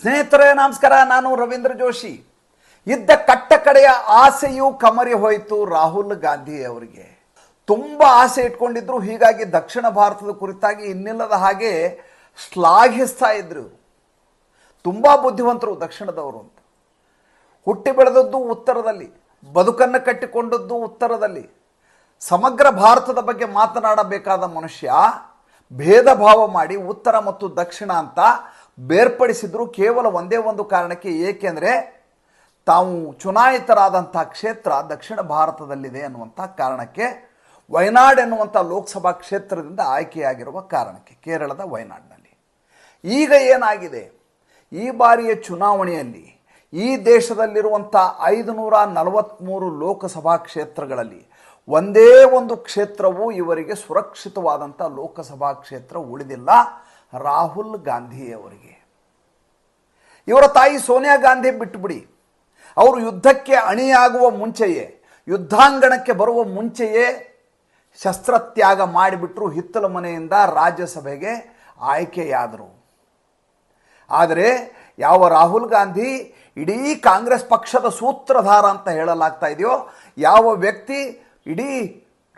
ಸ್ನೇಹಿತರೇ, ನಮಸ್ಕಾರ. ನಾನು ರವೀಂದ್ರ ಜೋಶಿ. ಇದ್ದ ಕಟ್ಟ ಕಡೆಯ ಆಸೆಯು ಕಮರಿ ಹೋಯಿತು ರಾಹುಲ್ ಗಾಂಧಿ ಅವರಿಗೆ. ತುಂಬ ಆಸೆ ಇಟ್ಕೊಂಡಿದ್ರು. ಹೀಗಾಗಿ ದಕ್ಷಿಣ ಭಾರತದ ಕುರಿತಾಗಿ ಇನ್ನಿಲ್ಲದ ಹಾಗೆ ಶ್ಲಾಘಿಸ್ತಾ ಇದ್ರು. ತುಂಬ ಬುದ್ಧಿವಂತರು ದಕ್ಷಿಣದವರು ಅಂತ. ಹುಟ್ಟಿ ಬೆಳೆದದ್ದು ಉತ್ತರದಲ್ಲಿ, ಬದುಕನ್ನು ಕಟ್ಟಿಕೊಂಡದ್ದು ಉತ್ತರದಲ್ಲಿ. ಸಮಗ್ರ ಭಾರತದ ಬಗ್ಗೆ ಮಾತನಾಡಬೇಕಾದ ಮನುಷ್ಯ ಭೇದ ಭಾವ ಮಾಡಿ ಉತ್ತರ ಮತ್ತು ದಕ್ಷಿಣ ಅಂತ ಬೇರ್ಪಡಿಸಿದ್ರು ಕೇವಲ ಒಂದೇ ಒಂದು ಕಾರಣಕ್ಕೆ ಏಕೆಂದರೆ ತಾವು ಚುನಾಯಿತರಾದಂಥ ಕ್ಷೇತ್ರ ದಕ್ಷಿಣ ಭಾರತದಲ್ಲಿದೆ ಅನ್ನುವಂಥ ಕಾರಣಕ್ಕೆ, ವಯನಾಡ್ ಎನ್ನುವಂಥ ಲೋಕಸಭಾ ಕ್ಷೇತ್ರದಿಂದ ಆಯ್ಕೆಯಾಗಿರುವ ಕಾರಣಕ್ಕೆ, ಕೇರಳದ ವಯನಾಡ್ನಲ್ಲಿ. ಈಗ ಏನಾಗಿದೆ? ಈ ಬಾರಿಯ ಚುನಾವಣೆಯಲ್ಲಿ ಈ ದೇಶದಲ್ಲಿರುವಂಥ ಐದುನೂರ ನಲವತ್ತ್ಮೂರು ಲೋಕಸಭಾ ಕ್ಷೇತ್ರಗಳಲ್ಲಿ ಒಂದೇ ಒಂದು ಕ್ಷೇತ್ರವು ಇವರಿಗೆ ಸುರಕ್ಷಿತವಾದಂಥ ಲೋಕಸಭಾ ಕ್ಷೇತ್ರ ಉಳಿದಿಲ್ಲ. ರಾಹುಲ್ ಗಾಂಧಿಯವರಿಗೆ. ಇವರ ತಾಯಿ ಸೋನಿಯಾ ಗಾಂಧಿ ಬಿಟ್ಟುಬಿಡಿ ಅವರು ಯುದ್ಧಕ್ಕೆ ಅಣಿಯಾಗುವ ಮುಂಚೆಯೇ, ಯುದ್ಧಾಂಗಣಕ್ಕೆ ಬರುವ ಮುಂಚೆಯೇ ಶಸ್ತ್ರತ್ಯಾಗ ಮಾಡಿಬಿಟ್ರು ಹಿತ್ತಲ ಮನೆಯಿಂದ ರಾಜ್ಯಸಭೆಗೆ ಆಯ್ಕೆಯಾದರು. ಆದರೆ ಯಾವ ರಾಹುಲ್ ಗಾಂಧಿ ಇಡೀ ಕಾಂಗ್ರೆಸ್ ಪಕ್ಷದ ಸೂತ್ರಧಾರ ಅಂತ ಹೇಳಲಾಗ್ತಾ ಇದೆಯೋ, ಯಾವ ವ್ಯಕ್ತಿ ಇಡೀ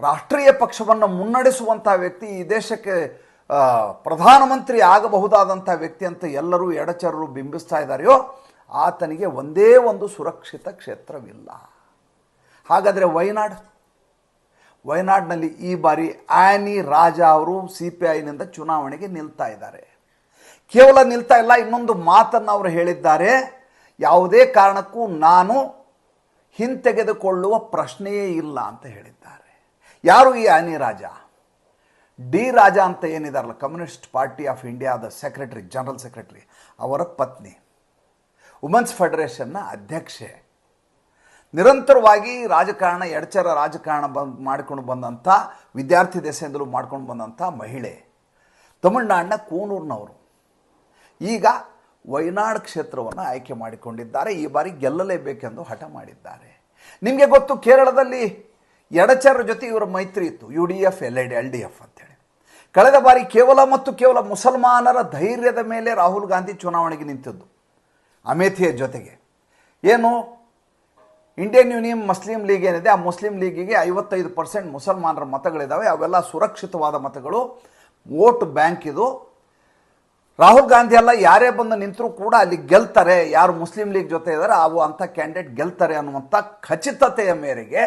ರಾಷ್ಟ್ರೀಯ ಪಕ್ಷವನ್ನು ಮುನ್ನಡೆಸುವಂಥ ವ್ಯಕ್ತಿ ಈ ದೇಶಕ್ಕೆ ಪ್ರಧಾನಮಂತ್ರಿ ಆಗಬಹುದಾದಂಥ ವ್ಯಕ್ತಿ ಅಂತ ಎಲ್ಲರೂ ಎಡಚರರು ಬಿಂಬಿಸ್ತಾ ಇದ್ದಾರೆಯೋ, ಆತನಿಗೆ ಒಂದೇ ಒಂದು ಸುರಕ್ಷಿತ ಕ್ಷೇತ್ರವಿಲ್ಲ. ಹಾಗಾದರೆ ವಯನಾಡ್ ವಯನಾಡ್ನಲ್ಲಿ ಈ ಬಾರಿ ಆ್ಯನಿ ರಾಜ ಅವರು ಸಿ ಪಿ ಐನಿಂದ ಚುನಾವಣೆಗೆ ನಿಲ್ತಾ ಇದ್ದಾರೆ. ಕೇವಲ ನಿಲ್ತಾ ಇಲ್ಲ, ಇನ್ನೊಂದು ಮಾತನ್ನು ಅವರು ಹೇಳಿದ್ದಾರೆ. ಯಾವುದೇ ಕಾರಣಕ್ಕೂ ನಾನು ಹಿಂತೆಗೆದುಕೊಳ್ಳುವ ಪ್ರಶ್ನೆಯೇ ಇಲ್ಲ ಅಂತ ಹೇಳಿದ್ದಾರೆ. ಯಾರು ಈ ಆನಿ ರಾಜ? ಡಿ ರಾಜಾ ಅಂತ ಏನಿದಾರಲ್ಲ, ಕಮ್ಯುನಿಸ್ಟ್ ಪಾರ್ಟಿ ಆಫ್ ಇಂಡಿಯಾದ ಸೆಕ್ರೆಟರಿ, ಜನರಲ್ ಸೆಕ್ರೆಟರಿ, ಅವರ ಪತ್ನಿ. ವುಮೆನ್ಸ್ ಫೆಡರೇಷನ್ನ ಅಧ್ಯಕ್ಷೆ. ನಿರಂತರವಾಗಿ ರಾಜಕಾರಣ, ಎಡಚರ ರಾಜಕಾರಣ ಬಂದ್, ಮಾಡಿಕೊಂಡು ಬಂದಂಥ, ವಿದ್ಯಾರ್ಥಿ ದೆಸೆಯಿಂದಲೂ ಮಾಡ್ಕೊಂಡು ಬಂದಂಥ ಮಹಿಳೆ. ತಮಿಳುನಾಡಿನ ಕೂನೂರಿನವರು. ಈಗ ವಯನಾಡ್ ಕ್ಷೇತ್ರವನ್ನು ಆಯ್ಕೆ ಮಾಡಿಕೊಂಡಿದ್ದಾರೆ. ಈ ಬಾರಿ ಗೆಲ್ಲಲೇಬೇಕೆಂದು ಹಠ ಮಾಡಿದ್ದಾರೆ. ನಿಮಗೆ ಗೊತ್ತು, ಕೇರಳದಲ್ಲಿ ಎಡಚರ ಜೊತೆ ಇವರ ಮೈತ್ರಿ ಇತ್ತು, U D F, L I D, L D F ಅಂತೇಳಿ ಕಳೆದ ಬಾರಿ ಕೇವಲ ಮತ್ತು ಕೇವಲ ಮುಸಲ್ಮಾನರ ಧೈರ್ಯದ ಮೇಲೆ ರಾಹುಲ್ ಗಾಂಧಿ ಚುನಾವಣೆಗೆ ನಿಂತಿದ್ದು. ಅಮೇಥಿಯ ಜೊತೆಗೆ. ಏನು? ಇಂಡಿಯನ್ ಯೂನಿಯನ್ ಮುಸ್ಲಿಂ ಲೀಗ್ ಏನಿದೆ, ಆ ಮುಸ್ಲಿಂ ಲೀಗಿಗೆ ಐವತ್ತೈದು ಪರ್ಸೆಂಟ್ ಮುಸಲ್ಮಾನರ ಮತಗಳಿದ್ದಾವೆ ಅವೆಲ್ಲ ಸುರಕ್ಷಿತವಾದ ಮತಗಳು. ವೋಟ್ ಬ್ಯಾಂಕ್ ಇದು. ರಾಹುಲ್ ಗಾಂಧಿ ಎಲ್ಲ ಯಾರೇ ಬಂದು ನಿಂತರೂ ಕೂಡ ಅಲ್ಲಿ ಗೆಲ್ತಾರೆ. ಯಾರು ಮುಸ್ಲಿಂ ಲೀಗ್ ಜೊತೆ ಇದ್ದಾರೆ ಅವು ಅಂಥ ಕ್ಯಾಂಡಿಡೇಟ್ ಗೆಲ್ತಾರೆ ಅನ್ನುವಂಥ ಖಚಿತತೆಯ ಮೇರೆಗೆ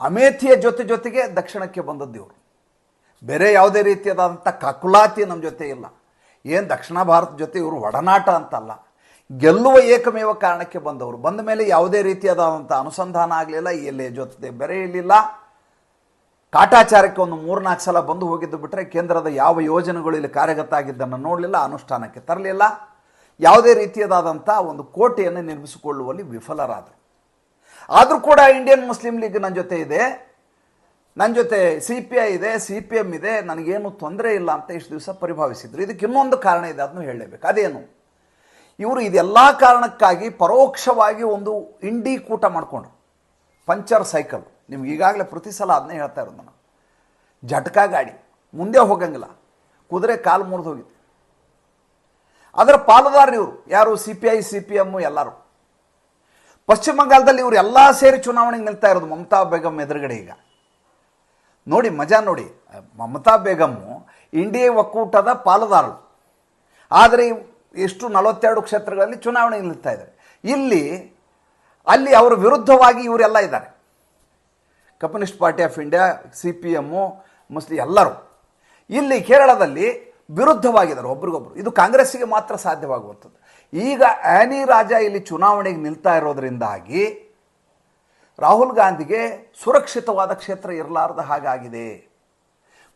ಅಮೇಥಿಯ ಜೊತೆ ಜೊತೆಗೆ ದಕ್ಷಿಣಕ್ಕೆ ಬಂದದ್ದು ಇವರು. ಬೇರೆ ಯಾವುದೇ ರೀತಿಯಾದಂಥ ಕಕುಲಾತಿ ನಮ್ಮ ಜೊತೆ ಇಲ್ಲ. ಏನು ದಕ್ಷಿಣ ಭಾರತ ಜೊತೆ ಇವರು ಒಡನಾಟ ಅಂತಲ್ಲ. ಗೆಲ್ಲುವ ಏಕಮೇವ ಕಾರಣಕ್ಕೆ ಬಂದವರು. ಬಂದ ಮೇಲೆ ಯಾವುದೇ ರೀತಿಯಾದಂಥ ಅನುಸಂಧಾನ ಆಗಲಿಲ್ಲ ಎಲ್ಲಿ ಜೊತೆ ಬೆರೆಯಲಿಲ್ಲ ಕಾಟಾಚಾರಕ್ಕೆ ಒಂದು ಮೂರ್ನಾಲ್ಕು ಸಲ ಬಂದು ಹೋಗಿದ್ದು ಬಿಟ್ಟರೆ ಕೇಂದ್ರದ ಯಾವ ಯೋಜನೆಗಳು ಇಲ್ಲಿ ಕಾರ್ಯಗತ ಆಗಿದ್ದನ್ನು ನೋಡಲಿಲ್ಲ, ಅನುಷ್ಠಾನಕ್ಕೆ ತರಲಿಲ್ಲ. ಯಾವುದೇ ರೀತಿಯದಾದಂಥ ಒಂದು ಕೋಟೆಯನ್ನು ನಿರ್ಮಿಸಿಕೊಳ್ಳುವಲ್ಲಿ ವಿಫಲರಾದರು. ಆದರೂ ಕೂಡ ಇಂಡಿಯನ್ ಮುಸ್ಲಿಂ ಲೀಗ್ ನನ್ನ ಜೊತೆ ಇದೆ. ನನ್ನ ಜೊತೆ ಸಿ ಪಿ ಐ ಇದೆ ಸಿ ಪಿ ಎಂ ಇದೆ, ನನಗೇನು ತೊಂದರೆ ಇಲ್ಲ ಅಂತ ಇಷ್ಟು ದಿವಸ ಪರಿಭಾವಿಸಿದ್ರು. ಇದಕ್ಕೆ ಇನ್ನೊಂದು ಕಾರಣ ಇದೆ ಅದನ್ನು ಹೇಳಲೇಬೇಕು. ಅದೇನು? ಇವರು ಇದೆಲ್ಲ ಕಾರಣಕ್ಕಾಗಿ ಪರೋಕ್ಷವಾಗಿ ಒಂದು ಇಂಡಿ ಕೂಟ ಮಾಡಿಕೊಂಡ್ರು. Puncture cycle. ನಿಮ್ಗೆ ಈಗಾಗಲೇ ಪ್ರತಿ ಸಲ ಅದನ್ನೇ ಹೇಳ್ತಾ ಇರೋದು ನಾನು. ಜಟಕ ಗಾಡಿ. ಮುಂದೆ ಹೋಗಂಗಿಲ್ಲ. ಕುದುರೆ ಕಾಲು ಮುರಿದು ಹೋಗಿತ್ತು. ಅದರ ಪಾಲುದಾರ ಇವರು. ಯಾರು? C P I C P M ಎಲ್ಲರೂ. ಪಶ್ಚಿಮ ಬಂಗಾಳದಲ್ಲಿ ಇವರು ಎಲ್ಲ ಸೇರಿ ಚುನಾವಣೆಗೆ ನಿಲ್ತಾ ಇರೋದು ಮಮತಾ ಬೇಗಂ ಎದುರುಗಡೆ ಈಗ. ನೋಡಿ, ಮಜಾ ನೋಡಿ. ಮಮತಾ ಬೇಗಮ್ಮು ಇಂಡಿಯಾ ಒಕ್ಕೂಟದ ಪಾಲುದಾರರು. ಆದರೆ ಎಷ್ಟು ನಲವತ್ತೆರಡು ಕ್ಷೇತ್ರಗಳಲ್ಲಿ ಚುನಾವಣೆ ನಿಲ್ತಾ ಇದ್ದಾರೆ. ಇಲ್ಲಿ, ಅಲ್ಲಿ ಅವರ ವಿರುದ್ಧವಾಗಿ ಇವರೆಲ್ಲ ಇದ್ದಾರೆ. Communist party of India, C P M Muslim ಎಲ್ಲರೂ. ಇಲ್ಲಿ ಕೇರಳದಲ್ಲಿ ವಿರುದ್ಧವಾಗಿದ್ದಾರೆ ಒಬ್ರಿಗೊಬ್ರು. ಇದು ಕಾಂಗ್ರೆಸ್ಸಿಗೆ ಮಾತ್ರ ಸಾಧ್ಯವಾಗುವಂಥದ್ದು. ಈಗ ಆನಿ ರಾಜ ಇಲ್ಲಿ ಚುನಾವಣೆಗೆ ನಿಲ್ತಾ ಇರೋದ್ರಿಂದಾಗಿ ರಾಹುಲ್ ಗಾಂಧಿಗೆ ಸುರಕ್ಷಿತವಾದ ಕ್ಷೇತ್ರ ಇರಲಾರದ ಹಾಗಾಗಿದೆ.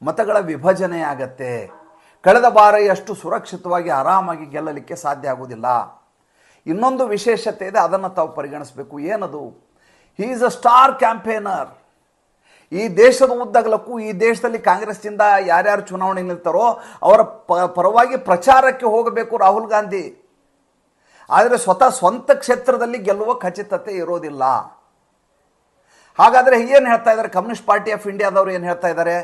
ಮತಗಳ ವಿಭಜನೆ ಆಗತ್ತೆ. ಕಳೆದ ಬಾರಿಯಷ್ಟು ಸುರಕ್ಷಿತವಾಗಿ ಆರಾಮಾಗಿ ಗೆಲ್ಲಲಿಕ್ಕೆ ಸಾಧ್ಯ ಆಗುವುದಿಲ್ಲ ಇನ್ನೊಂದು ವಿಶೇಷತೆ ಇದೆ, ಅದನ್ನು ತಾವು ಪರಿಗಣಿಸಬೇಕು. ಏನದು? He is a star campaigner ಈ ದೇಶದ ಉದ್ದಗಲಕ್ಕೂ, ಈ ದೇಶದಲ್ಲಿ ಕಾಂಗ್ರೆಸ್ನಿಂದ ಯಾರ್ಯಾರು ಚುನಾವಣೆ ನಿಲ್ತಾರೋ, ಅವರ ಪರವಾಗಿ ಪ್ರಚಾರಕ್ಕೆ ಹೋಗಬೇಕು ರಾಹುಲ್ ಗಾಂಧಿ. ಆದರೆ ಸ್ವತಃ ಸ್ವಂತ ಕ್ಷೇತ್ರದಲ್ಲಿ ಗೆಲ್ಲುವ ಖಚಿತತೆ ಇರೋದಿಲ್ಲ. ಹಾಗಾದರೆ ಏನು ಹೇಳ್ತಾ ಇದ್ದಾರೆ? ಕಮ್ಯುನಿಸ್ಟ್ ಪಾರ್ಟಿ ಆಫ್ ಇಂಡಿಯಾದವರು ಏನು ಹೇಳ್ತಾ ಇದ್ದಾರೆ?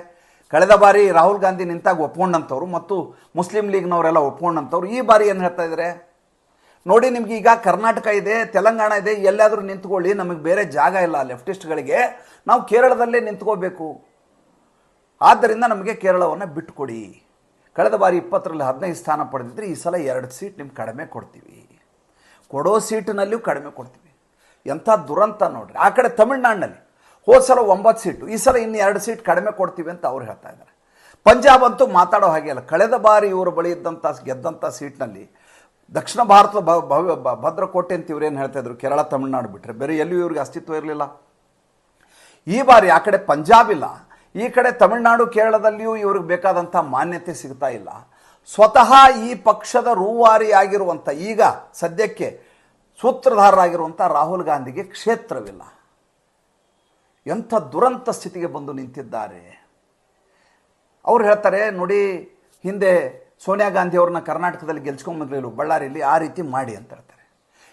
ಕಳೆದ ಬಾರಿ ರಾಹುಲ್ ಗಾಂಧಿ ನಿಂತಾಗ ಒಪ್ಕೊಂಡಂಥವ್ರು ಮತ್ತು ಮುಸ್ಲಿಂ ಲೀಗ್ನವರೆಲ್ಲ ಒಪ್ಕೊಂಡಂಥವ್ರು ಈ ಬಾರಿ ಏನು ಹೇಳ್ತಾ ಇದ್ದಾರೆ? ನೋಡಿ, ನಿಮ್ಗೆ ಈಗ ಕರ್ನಾಟಕ ಇದೆ, ತೆಲಂಗಾಣ ಇದೆ, ಎಲ್ಲಾದರೂ ನಿಂತ್ಕೊಳ್ಳಿ, ನಮಗೆ ಬೇರೆ ಜಾಗ ಇಲ್ಲ ಲೆಫ್ಟಿಸ್ಟ್ಗಳಿಗೆ. ನಾವು ಕೇರಳದಲ್ಲೇ ನಿಂತ್ಕೋಬೇಕು. ಆದ್ದರಿಂದ ನಮಗೆ ಕೇರಳವನ್ನು ಬಿಟ್ಟುಕೊಡಿ ಕಳೆದ ಬಾರಿ ಇಪ್ಪತ್ತರಲ್ಲಿ ಹದಿನೈದು ಸ್ಥಾನ ಪಡೆದಿದ್ರೆ ಈ ಸಲ ಎರಡು ಸೀಟ್ ನಿಮ್ಗೆ ಕಡಿಮೆ ಕೊಡ್ತೀವಿ. ಕೊಡೋ ಸೀಟಿನಲ್ಲಿಯೂ ಕಡಿಮೆ ಕೊಡ್ತೀವಿ. ಎಂಥ ದುರಂತ ನೋಡ್ರಿ. ಆ ಕಡೆ ತಮಿಳ್ನಾಡಿನಲ್ಲಿ. ಹೋದ ಸಲ ಒಂಬತ್ತು ಸೀಟು, ಈ ಸಲ ಇನ್ನು ಎರಡು ಸೀಟ್ ಕಡಿಮೆ ಕೊಡ್ತೀವಿ ಅಂತ ಅವ್ರು ಹೇಳ್ತಾ ಇದ್ದಾರೆ. ಪಂಜಾಬ್ ಅಂತೂ ಮಾತಾಡೋ ಹಾಗೆ ಅಲ್ಲ. ಕಳೆದ ಬಾರಿ ಇವರ ಬಳಿ ಇದ್ದಂಥ ಗೆದ್ದಂಥ ಸೀಟ್ನಲ್ಲಿ ದಕ್ಷಿಣ ಭಾರತದ ಭವ್ಯ ಭದ್ರಕೋಟೆ ಅಂತ ಇವ್ರೇನು ಹೇಳ್ತಾ ಇದ್ರು? ಕೇರಳ, ತಮಿಳ್ನಾಡು ಬಿಟ್ಟರೆ ಬೇರೆ ಎಲ್ಲೂ ಇವ್ರಿಗೆ ಅಸ್ತಿತ್ವ ಇರಲಿಲ್ಲ. ಈ ಬಾರಿ ಆ ಕಡೆ ಪಂಜಾಬ್ ಇಲ್ಲ. ಈ ಕಡೆ ತಮಿಳುನಾಡು, ಕೇರಳದಲ್ಲಿಯೂ ಇವ್ರಿಗೆ ಬೇಕಾದಂಥ ಮಾನ್ಯತೆ ಸಿಗ್ತಾ ಇಲ್ಲ. ಸ್ವತಃ ಈ ಪಕ್ಷದ ರೂವಾರಿಯಾಗಿರುವಂಥ ಈಗ ಸದ್ಯಕ್ಕೆ ಸೂತ್ರಧಾರರಾಗಿರುವಂಥ ರಾಹುಲ್ ಗಾಂಧಿಗೆ ಕ್ಷೇತ್ರವಿಲ್ಲ. ಎಂಥ ದುರಂತ ಸ್ಥಿತಿಗೆ ಬಂದು ನಿಂತಿದ್ದಾರೆ. ಅವ್ರು ಹೇಳ್ತಾರೆ, ನೋಡಿ, ಹಿಂದೆ ಸೋನಿಯಾ ಗಾಂಧಿ ಅವ್ರನ್ನ ಕರ್ನಾಟಕದಲ್ಲಿ ಗೆಲ್ಸ್ಕೊಂಬಂದ್ರಿಲ್ಲ ಬಳ್ಳಾರಿಯಲ್ಲಿ ಆ ರೀತಿ ಮಾಡಿ ಅಂತ ಹೇಳ್ತಾರೆ.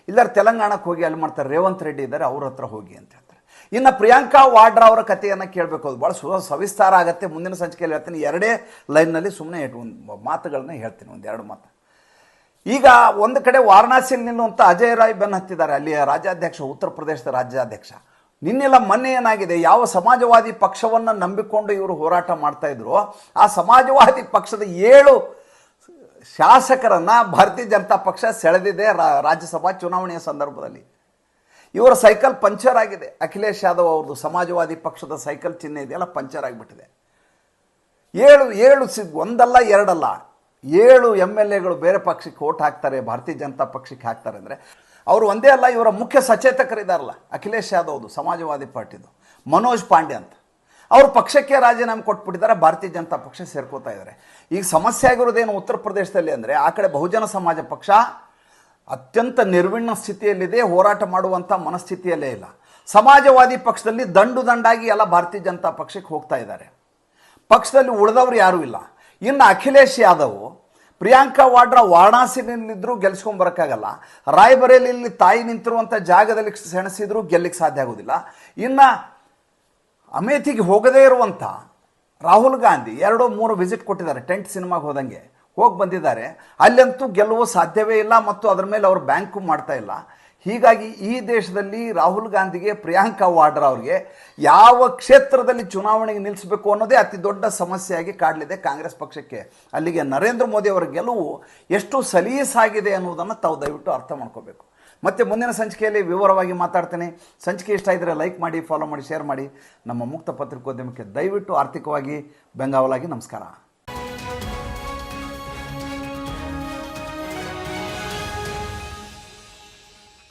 ಇಲ್ಲಾರ ತೆಲಂಗಾಣಕ್ಕೆ ಹೋಗಿ ಅಲ್ಲಿ ಮಾಡ್ತಾರೆ, ರೇವಂತ್ ರೆಡ್ಡಿ ಇದ್ದಾರೆ, ಅವ್ರ ಹತ್ರ ಹೋಗಿ ಅಂತ ಹೇಳ್ತಾರೆ. ಇನ್ನು ಪ್ರಿಯಾಂಕಾ ವಾಡ್ರಾ ಅವರ ಕಥೆಯನ್ನು ಕೇಳಬೇಕು. ಅದು ಭಾಳ ಸು, ಸವಿಸ್ತಾರ ಆಗುತ್ತೆ. ಮುಂದಿನ ಸಂಚಿಕೆಯಲ್ಲಿ ಹೇಳ್ತೀನಿ. ಎರಡೇ ಲೈನ್ನಲ್ಲಿ ಸುಮ್ಮನೆ ಒಂದು ಮಾತುಗಳನ್ನ ಹೇಳ್ತೀನಿ, ಒಂದು ಎರಡು ಮಾತು. ಈಗ ಒಂದು ಕಡೆ ವಾರಣಾಸಿಯಲ್ಲಿ ನಿಲ್ಲುವಂಥ ಅಜಯ್ ರಾಯ್ ಬೆನ್ ಹತ್ತಿದ್ದಾರೆ. ಅಲ್ಲಿಯ ರಾಜ್ಯಾಧ್ಯಕ್ಷ, ಉತ್ತರ ಪ್ರದೇಶದ ರಾಜ್ಯಾಧ್ಯಕ್ಷ. ನಿನ್ನೆಲ್ಲ ಮೊನ್ನೆ ಏನಾಗಿದೆ? ಯಾವ ಸಮಾಜವಾದಿ ಪಕ್ಷವನ್ನು ನಂಬಿಕೊಂಡು ಇವರು ಹೋರಾಟ ಮಾಡ್ತಾ ಇದ್ರು? ಆ ಸಮಾಜವಾದಿ ಪಕ್ಷದ ಏಳು ಶಾಸಕರನ್ನು ಭಾರತೀಯ ಜನತಾ ಪಕ್ಷ ಸೆಳೆದಿದೆ ರಾಜ್ಯಸಭಾ ಚುನಾವಣೆಯ ಸಂದರ್ಭದಲ್ಲಿ. ಇವರ ಸೈಕಲ್ ಪಂಚರ್ ಆಗಿದೆ. ಅಖಿಲೇಶ್ ಯಾದವ್ ಅವ್ರದ್ದು ಸಮಾಜವಾದಿ ಪಕ್ಷದ ಸೈಕಲ್ ಚಿಹ್ನೆ ಇದೆಯಲ್ಲ, ಪಂಚರ್ ಆಗಿಬಿಟ್ಟಿದೆ. ಏಳು ಏಳು ಸಿ ಒಂದಲ್ಲ, ಎರಡಲ್ಲ. ಏಳು ಎಂ ಎಲ್ ಎಗಳು ಬೇರೆ ಪಕ್ಷಕ್ಕೆ ಓಟ್ ಹಾಕ್ತಾರೆ, ಭಾರತೀಯ ಜನತಾ ಪಕ್ಷಕ್ಕೆ ಹಾಕ್ತಾರೆ ಅಂದರೆ, ಅವರು ಒಂದೇ ಅಲ್ಲ, ಇವರ ಮುಖ್ಯ ಸಚೇತಕರಿದ್ದಾರಲ್ಲ ಅಖಿಲೇಶ್ ಯಾದವ್ದು ಸಮಾಜವಾದಿ ಪಾರ್ಟಿದು, ಮನೋಜ್ ಪಾಂಡೆ ಅಂತ. ಅವರು ಪಕ್ಷಕ್ಕೆ ರಾಜೀನಾಮೆ ಕೊಟ್ಬಿಟ್ಟಿದ್ದಾರೆ, ಭಾರತೀಯ ಜನತಾ ಪಕ್ಷ ಸೇರ್ಕೋತಾ ಇದ್ದಾರೆ. ಈಗ ಸಮಸ್ಯೆ ಆಗಿರೋದೇನು ಉತ್ತರ ಪ್ರದೇಶದಲ್ಲಿ ಅಂದರೆ, ಆ ಕಡೆ ಬಹುಜನ ಸಮಾಜ ಪಕ್ಷ ಅತ್ಯಂತ ನಿರ್ವಿಣ್ಣ ಸ್ಥಿತಿಯಲ್ಲಿದೆ, ಹೋರಾಟ ಮಾಡುವಂಥ ಮನಸ್ಥಿತಿಯಲ್ಲೇ ಇಲ್ಲ. ಸಮಾಜವಾದಿ ಪಕ್ಷದಲ್ಲಿ ದಂಡು ದಂಡಾಗಿ ಎಲ್ಲ ಭಾರತೀಯ ಜನತಾ ಪಕ್ಷಕ್ಕೆ ಹೋಗ್ತಾ ಇದ್ದಾರೆ. ಪಕ್ಷದಲ್ಲಿ ಉಳಿದವರು ಯಾರೂ ಇಲ್ಲ. ಇನ್ನು ಅಖಿಲೇಶ್ ಯಾದವ್, ಪ್ರಿಯಾಂಕಾ ವಾಡ್ರಾ ವಾರಣಾಸಿನಲ್ಲಿದ್ದರೂ ಗೆಲ್ಸ್ಕೊಂಬರೋಕ್ಕಾಗಲ್ಲ ರಾಯ್ಬರೇಲಿಯಲ್ಲಿ ತಾಯಿ ನಿಂತಿರುವಂಥ ಜಾಗದಲ್ಲಿ ಸೆಣಸಿದ್ರು ಗೆಲ್ಲಕ್ಕೆ ಸಾಧ್ಯ ಆಗೋದಿಲ್ಲ. ಇನ್ನು ಅಮೇಥಿಗೆ ಹೋಗದೇ ಇರುವಂಥ ರಾಹುಲ್ ಗಾಂಧಿ ಎರಡು ಮೂರು ವಿಸಿಟ್ ಕೊಟ್ಟಿದ್ದಾರೆ, ಟೆಂಟ್ ಸಿನಿಮಾಗೆ ಹೋದಂಗೆ. ಹೋಗಿ ಬಂದಿದ್ದಾರೆ. ಅಲ್ಲಂತೂ ಗೆಲ್ಲುವ ಸಾಧ್ಯವೇ ಇಲ್ಲ ಮತ್ತು ಅದರ ಮೇಲೆ ಅವರು ಬ್ಯಾಂಕು ಮಾಡ್ತಾ ಇಲ್ಲ. ಹೀಗಾಗಿ ಈ ದೇಶದಲ್ಲಿ ರಾಹುಲ್ ಗಾಂಧಿಗೆ ಪ್ರಿಯಾಂಕಾ ವಾಡ್ರಾ ಅವರಿಗೆ ಯಾವ ಕ್ಷೇತ್ರದಲ್ಲಿ ಚುನಾವಣೆಗೆ ನಿಲ್ಲಿಸಬೇಕು ಅನ್ನೋದೇ ಅತಿ ದೊಡ್ಡ ಸಮಸ್ಯೆಯಾಗಿ ಕಾಡಲಿದೆ ಕಾಂಗ್ರೆಸ್ ಪಕ್ಷಕ್ಕೆ. ಅಲ್ಲಿಗೆ ನರೇಂದ್ರ ಮೋದಿ ಅವರ ಗೆಲುವು ಎಷ್ಟು ಸಲೀಸಾಗಿದೆ ಅನ್ನೋದನ್ನು ತಾವು ದಯವಿಟ್ಟು ಅರ್ಥ ಮಾಡ್ಕೋಬೇಕು. ಮತ್ತೆ ಮುಂದಿನ ಸಂಚಿಕೆಯಲ್ಲಿ ವಿವರವಾಗಿ ಮಾತಾಡ್ತೇನೆ. ಸಂಚಿಕೆ ಇಷ್ಟ ಇದ್ದರೆ ಲೈಕ್ ಮಾಡಿ ಫಾಲೋ ಮಾಡಿ ಶೇರ್ ಮಾಡಿ. ನಮ್ಮ ಮುಕ್ತ ಪತ್ರಿಕೋದ್ಯಮಕ್ಕೆ ದಯವಿಟ್ಟು ಆರ್ಥಿಕವಾಗಿ ಬೆಂಗಾವಲಾಗಿ ನಮಸ್ಕಾರ.